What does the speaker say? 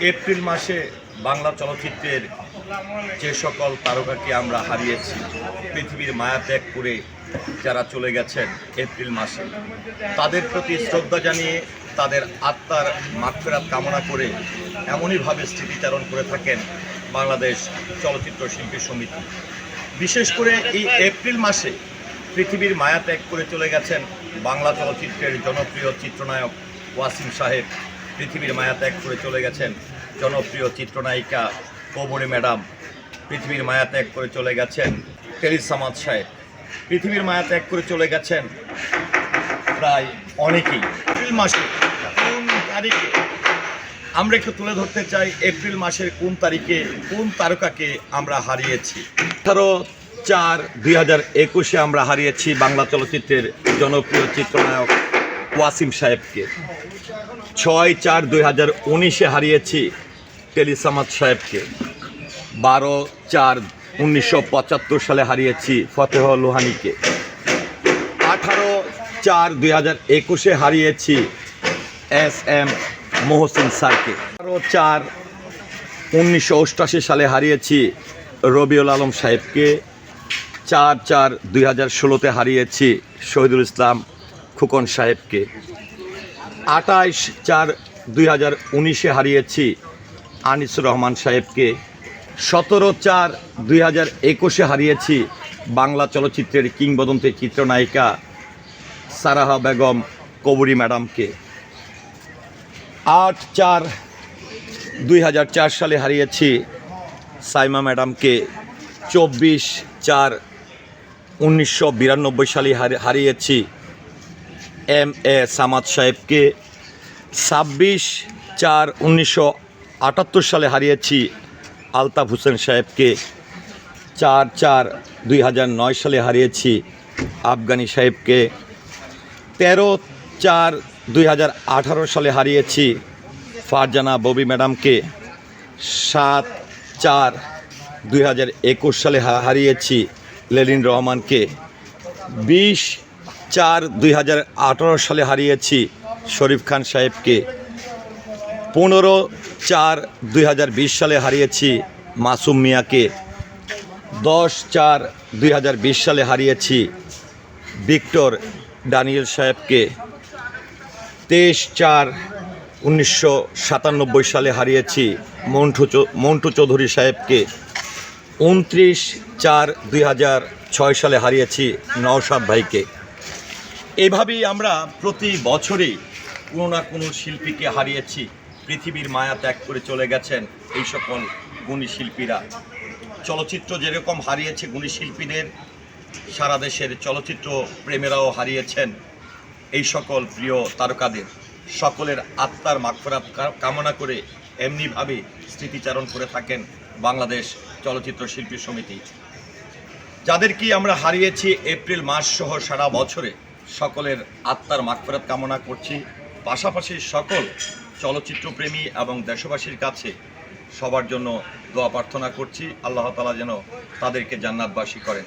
April মাসে বাংলা চলচ্চিত্রের যে সকল তারকাকে আমরা হারিয়েছি, পৃথিবীর মায়া ত্যাগ করে যারা চলে গেছেন এপ্রিল মাসে, তাদের প্রতি শ্রদ্ধা জানিয়ে তাদের আত্মার মাগফেরাত কামনা করে এমনইভাবে স্মৃতিচারণ করে থাকেন বাংলাদেশ চলচ্চিত্র শিল্পী সমিতি। বিশেষ করে এই এপ্রিল মাসে পৃথিবীর মায়া ত্যাগ করে চলে গেছেন বাংলা চলচ্চিত্রের জনপ্রিয় চিত্রনায়ক ওয়াসিম সাহেব। পৃথিবীর মায়া ত্যাগ করে চলে গেছেন জনপ্রিয় চিত্রনায়িকা কবরী ম্যাডাম। পৃথিবীর মায়া ত্যাগ করে চলে গেছেন সামাদ সাহেব। পৃথিবীর মায়া ত্যাগ করে চলে গেছেন প্রায় অনেকেই। এপ্রিল মাসে কোন তারিখে? আমরা একটু তুলে ধরতে চাই এপ্রিল মাসের কোন তারিখে, কোন তারকাকে আমরা হারিয়েছি। আঠারো চার দুই হাজার একুশে আমরা হারিয়েছি বাংলা চলচ্চিত্রের জনপ্রিয় চিত্রনায়ক ওয়াসিম সাহেবকে। ছয় চার দুই হাজার উনিশে হারিয়েছি টেলিসামাদ সাহেবকে। বারো চার উনিশশো পঁচাত্তর সালে হারিয়েছি ফতেহ লোহানিকে। আঠারো চার দুই হাজার একুশে হারিয়েছি এস এম মোহসিন স্যারকে। আঠারো চার উনিশশো অষ্টাশি সালে হারিয়েছি রবিউল আলম সাহেবকে। চার চার দুই হাজার ষোলোতে হারিয়েছি শহীদুল ইসলাম খুকন সাহেবকে। আঠাইশ চার দুই হাজার উনিশে হারিয়েছি আনিসুর রহমান সাহেবকে। সতেরো চার দুই হাজার একুশে হারিয়েছি বাংলা চলচ্চিত্রের কিংবদন্তি চিত্রনায়িকা সারাহা বেগম কবরী ম্যাডামকে। আট চার দুই হাজার চার সালে হারিয়েছি সাইমা ম্যাডামকে। চব্বিশ চার উনিশশো বিরানব্বই সালে হারি- হারিয়েছি এম এ সামাদ সাহেবকে ছাব্বিশ চার উনিশশো আটাত্তর সালে হারিয়েছি আলতাফ হোসেন সাহেবকে। চার চার দুই হাজার নয় সালে হারিয়েছি আফগানি সাহেবকে। তেরো চার দুই হাজার আঠারো সালে হারিয়েছি ফারজানা ববি ম্যাডামকে। সাত চার দুই হাজার একুশ সালে হারিয়েছি লেলিন রহমানকে। বিশ চার দুই সালে হারিয়েছি শরীফ খান সাহেবকে। পনেরো চার দুই সালে হারিয়েছি মাসুম মিয়াকে। দশ চার দুই সালে হারিয়েছি ভিক্টর ডানিয়েল সাহেবকে। তেইশ চার উনিশশো সালে হারিয়েছি মন্টু মন্টু চৌধুরী সাহেবকে। উনত্রিশ চার দুই সালে হারিয়েছি নওশাদ ভাইকে। এভাবেই আমরা প্রতি বছরই কোনো না কোনো শিল্পীকে হারিয়েছি। পৃথিবীর মায়া ত্যাগ করে চলে গেছেন এই সকল গুণী শিল্পীরা। চলচ্চিত্র যেরকম হারিয়েছে গুণী শিল্পীদের, সারা দেশের চলচ্চিত্র প্রেমেরাও হারিয়েছেন এই সকল প্রিয় তারকাদের। সকলের আত্মার মাগফেরাত কামনা করে এমনিভাবে স্মৃতিচারণ করে থাকেন বাংলাদেশ চলচ্চিত্র শিল্পী সমিতি। যাদেরকে আমরা হারিয়েছি এপ্রিল মাস সহ সারা বছরে সকলের আত্মার মাগফেরাত কামনা করছি। পাশাপাশি সকল চলচ্চিত্রপ্রেমী এবং দেশবাসীর কাছে সবার জন্য দোয়া প্রার্থনা করছি। আল্লাহ তালা যেন তাদেরকে জান্নাতবাসী করেন।